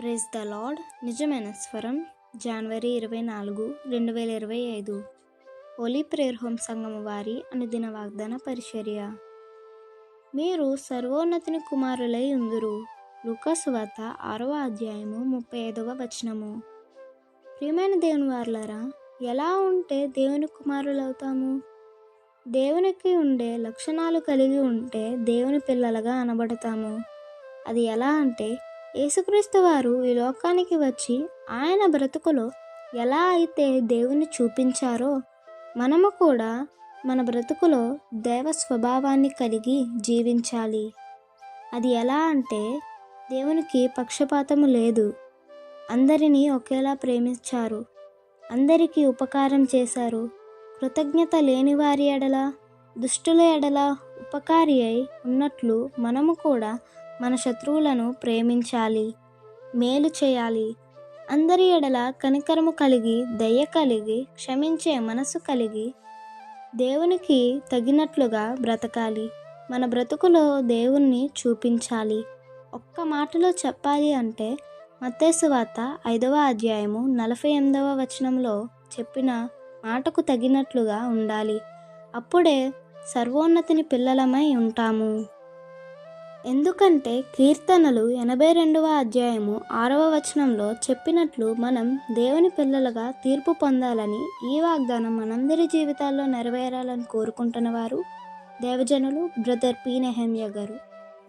Praise the lord. నిజమైన స్వరం జనవరి ఇరవై నాలుగు రెండు వేల ఇరవై ఐదు. హోలీ ప్రేయర్ హోమ్ సంఘం వారి అనుదిన వాగ్దాన పరిచర్య. మీరు సర్వోన్నతిని కుమారులై ఉందురు. లూకాసు ఆరవ అధ్యాయము ముప్పై ఐదవ వచనము. ప్రియమైన దేవుని వార్లరా ఎలా ఉంటే దేవుని కుమారులవుతాము? దేవునికి ఉండే లక్షణాలు కలిగి ఉంటే దేవుని పిల్లలుగా అనబడతాము. అది ఎలా అంటే యేసుక్రీస్తు వారు ఈ లోకానికి వచ్చి ఆయన బ్రతుకులో ఎలా అయితే దేవుని చూపించారో మనము కూడా మన బ్రతుకులో దేవ స్వభావాన్ని కలిగి జీవించాలి. అది ఎలా అంటే దేవునికి పక్షపాతము లేదు. అందరినీ ఒకేలా ప్రేమించారు. అందరికీ ఉపకారం చేశారు. కృతజ్ఞత లేని వారి ఎడల దుష్టుల ఎడల ఉపకారి అయి ఉన్నట్లు మనము కూడా మన శత్రువులను ప్రేమించాలి మేలు చేయాలి. అందరి ఎడల కనికరము కలిగి దయ కలిగి క్షమించే మనసు కలిగి దేవునికి తగినట్లుగా బ్రతకాలి. మన బ్రతుకులో దేవుణ్ణి చూపించాలి. ఒక్క మాటలో చెప్పాలి అంటే మత్తేసు వార్త ఐదవ అధ్యాయము నలభై ఎనిమిదవ వచనంలో చెప్పిన మాటకు తగినట్లుగా ఉండాలి. అప్పుడే సర్వోన్నతిని పిల్లలమై ఉంటాము. ఎందుకంటే కీర్తనలు ఎనభై రెండవ అధ్యాయము ఆరవ వచనంలో చెప్పినట్లు మనం దేవుని పిల్లలుగా తీర్పు పొందాలని ఈ వాగ్దానం మనందరి జీవితాల్లో నెరవేరాలని కోరుకుంటున్న వారు దేవజనులు బ్రదర్ పి నెహమ్య గారు.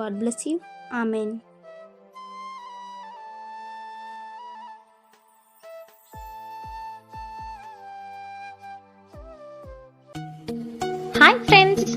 God bless you. Amen. Hi friends.